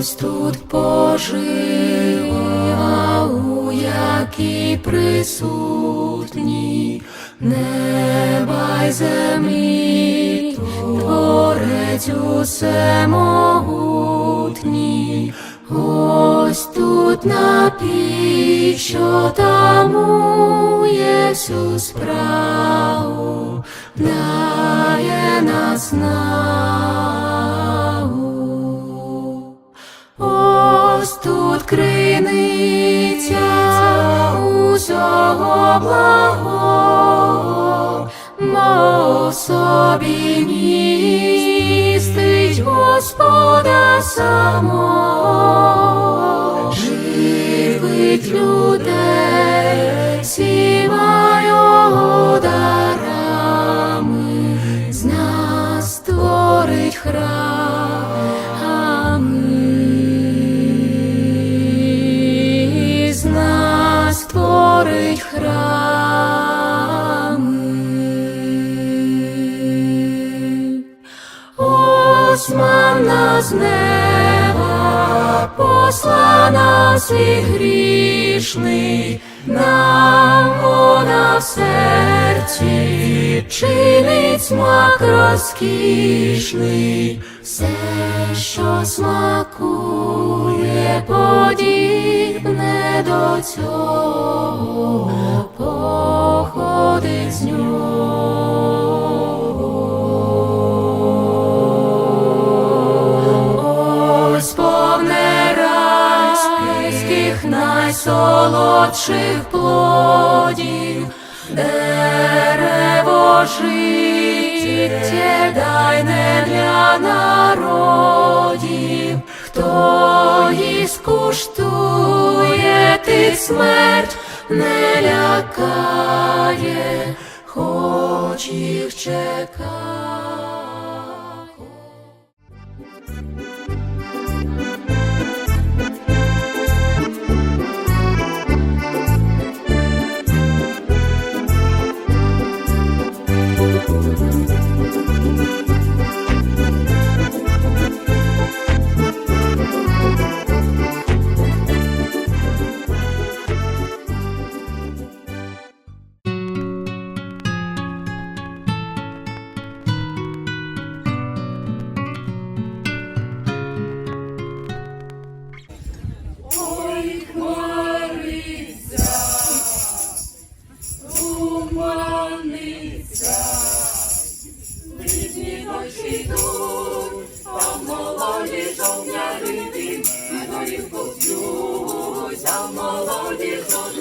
ось тут пожива, у якій присутні неба й землі, творець усе могутній. Ось тут напій, що там у Єсу справу, дає нас нагу. Криниця усього благого, мов собі містить Господа самого, храми. Ось манна з неба, послана і грішний, нам вона в серці, чинить смак розкішний, все, що смакує, подібне до цього, походить з нього. Ось повне райських найсолодших плодів, життя дай не для народів, хто іскуштує скуштує, тих смерть не лякає, хоч їх чекає. Йдуть, там молоді жовнярити, і горівку п'ють, там молоді жовнярити,